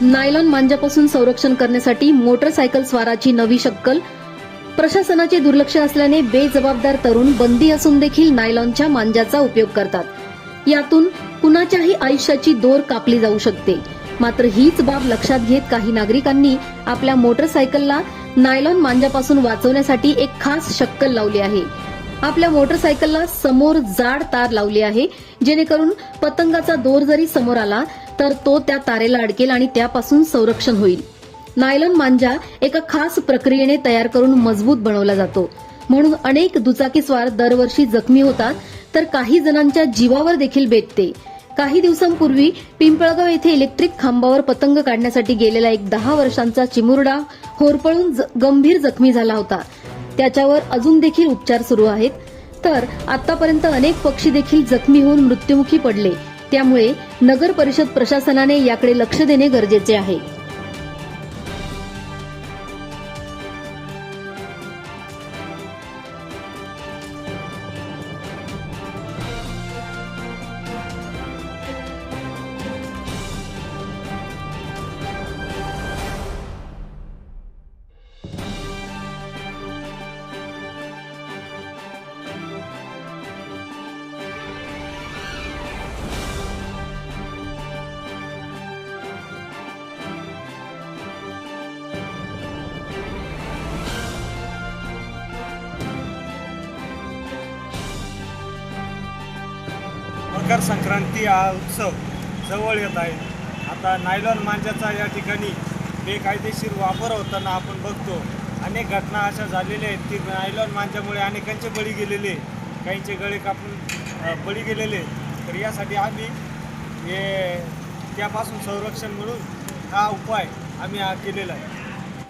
Nylon मांजापासून संरक्षण करण्यासाठी motorcycle स्वाराची नवी शक्कल. प्रशासनाचे दुर्लक्ष असल्याने बेजबाबदार तरुण बंदी असून देखील नायलॉनच्या मांजाचा उपयोग करतात. यातून कुणाच्याही आयुष्याची दोर कापली जाऊ शकते. मात्र हीच बाब लक्षात घेत काही नागरिकांनी आपल्या मोटरसायकलला नायलॉन मांजापासून वाचवण्यासाठी एक खास शक्कल लावली आहे. आपल्या मोटरसायकलला समोर जाड तार लावली आहे जेणेकरून पतंगाचा दोर जरी समोर आला तर तो त्या तारेला अडकेल आणि त्यापासून संरक्षण होईल. नायलॉन मांजा एका खास प्रक्रियेने तयार करून मजबूत बनवला जातो. म्हणून अनेक दुचाकीस्वार दरवर्षी जखमी होतात तर काही जणांच्या जीवावर देखील बेतते. काही दिवसांपूर्वी पिंपळगाव येथे इलेक्ट्रिक खांबावर पतंग काढण्यासाठी गेलेला एक दहा वर्षांचा चिमुरडा होरपळून ज- गंभीर जखमी झाला होता. त्याच्यावर अजून देखील उपचार सुरू आहेत. तर आतापर्यंत अनेक पक्षी देखील जखमी होऊन मृत्युमुखी पडले. त्यामुळे नगर परिषद प्रशासनाने याकडे लक्ष देणे गरजेचे आहे. मकर संक्रांती हा उत्सव जवळ येत आहे. आता नायलॉन मांजाचा या ठिकाणी बेकायदेशीर वापर होताना आपण बघतो. अनेक घटना अशा झालेल्या आहेत की नायलॉन मांजामुळे अनेकांचे बळी गेलेले काहींचे गळे कापून बळी गेलेले तर यासाठी आम्ही हे त्यापासून संरक्षण म्हणून हा उपाय आम्ही हा केलेला आहे.